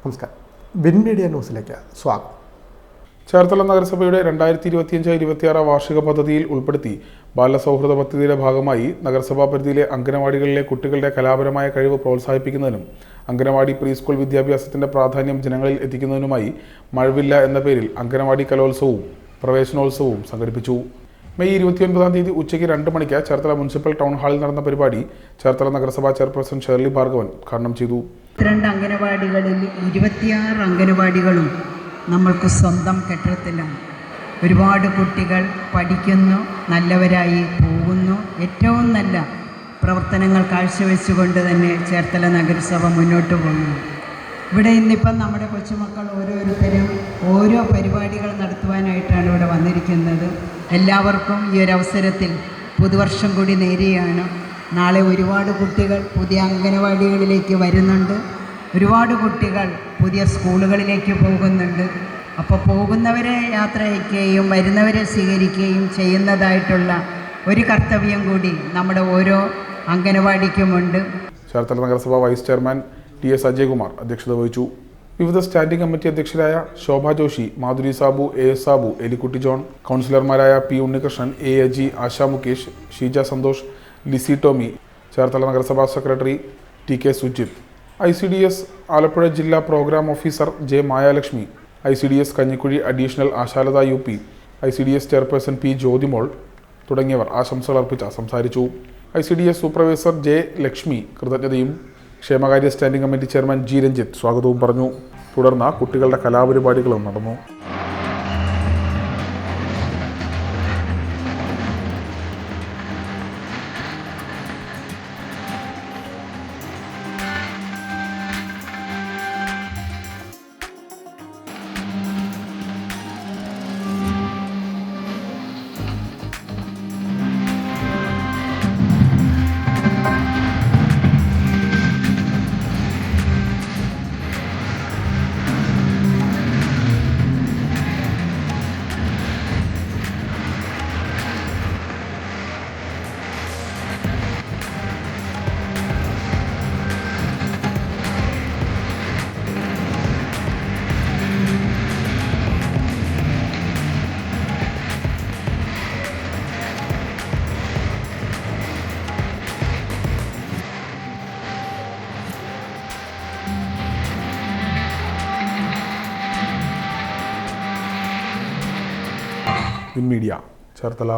നമസ്കാരം. Win media ന്യൂസിലേക്ക് സ്വാഗതം. ചേർത്തല നഗരസഭയുടെ രണ്ടായിരത്തി ഇരുപത്തിയഞ്ച് ഇരുപത്തിയാറ് വാർഷിക പദ്ധതിയിൽ ഉൾപ്പെടുത്തി ബാലസൗഹൃദ പദ്ധതിയുടെ ഭാഗമായി നഗരസഭാ പരിധിയിലെ അംഗനവാടികളിലെ കുട്ടികളുടെ കലാപരമായ കഴിവ് പ്രോത്സാഹിപ്പിക്കുന്നതിനും അംഗനവാടി പ്രീ സ്കൂൾ വിദ്യാഭ്യാസത്തിന്റെ പ്രാധാന്യം ജനങ്ങളിൽ എത്തിക്കുന്നതിനുമായി മഴവില്ല എന്ന പേരിൽ അംഗനവാടി കലോത്സവവും പ്രവേശനോത്സവവും സംഘടിപ്പിച്ചു. മെയ് ഇരുപത്തിയൊൻപതാം തീയതി ഉച്ചയ്ക്ക് രണ്ട് മണിക്ക് ചേർത്തല മുനിസിപ്പൽ ടൗൺ ഹാളിൽ നടന്ന പരിപാടി ചേർത്തല നഗരസഭാ ചെയർപേഴ്സൺ ഷേർലി ഭാർഗവൻ ഉദ്ഘാടനം ചെയ്തു. രണ്ട് അംഗനവാടികളിൽ ഇരുപത്തിയാറ് അംഗനവാടികളും നമ്മൾക്ക് സ്വന്തം കെട്ടിടത്തിലാണ്. ഒരുപാട് കുട്ടികൾ പഠിക്കുന്നു നല്ലവരായി പോകുന്നു. ഏറ്റവും നല്ല പ്രവർത്തനങ്ങൾ കാഴ്ചവെച്ചുകൊണ്ട് തന്നെ ചേർത്തല നഗരസഭ മുന്നോട്ട് പോകുന്നു. ഇവിടെ ഇന്നിപ്പം നമ്മുടെ കൊച്ചുമക്കൾ ഓരോരുത്തരും ഓരോ പരിപാടികൾ നടത്തുവാനായിട്ടാണ് ഇവിടെ വന്നിരിക്കുന്നത്. എല്ലാവർക്കും ഈ ഒരു അവസരത്തിൽ പുതുവർഷം കൂടി നേരെയാണ് നാളെ ഒരുപാട് കുട്ടികൾ പുതിയ അംഗനവാടികളിലേക്ക് വരുന്നുണ്ട്. ഒരുപാട് കുട്ടികൾ പുതിയ സ്കൂളുകളിലേക്ക് പോകുന്നുണ്ട്. അപ്പോൾ പോകുന്നവരെ യാത്ര അയക്കുകയും വരുന്നവരെ സ്വീകരിക്കുകയും ചെയ്യുന്നതായിട്ടുള്ള ഒരു കർത്തവ്യം കൂടി നമ്മുടെ ഓരോ അംഗനവാടിക്കുമുണ്ട്. ചേർത്തല നഗരസഭ vice chairman T S Ajaykumar അധ്യക്ഷത വഹിച്ചു. വിവിധ standing committee അധ്യക്ഷരായ Shobha Joshi Madhuri Sabu A S Sabu Elikutty John കൗൺസിലർമാരായ പി ഉണ്ണികൃഷ്ണൻ എ അജി ആശാ മുകേഷ് ഷീജ സന്തോഷ് ലിസി ടോമി ചേർത്തല നഗരസഭാ secretary T K Sujith I C D S Alappuzha ജില്ലാ programme officer J Mayalakshmi I C D S Kanjikuzhi additional Ashalatha U P I C D S chairperson P Jyothimol തുടങ്ങിയവർ ആശംസകൾ അർപ്പിച്ച് സംസാരിച്ചു. I C D S supervisor J Lakshmi കൃതജ്ഞതയും ക്ഷേമകാര്യ standing committee chairman G Ranjith സ്വാഗതവും പറഞ്ഞു. തുടർന്ന് കുട്ടികളുടെ കലാപരിപാടികളും നടന്നു. Win media Cherthala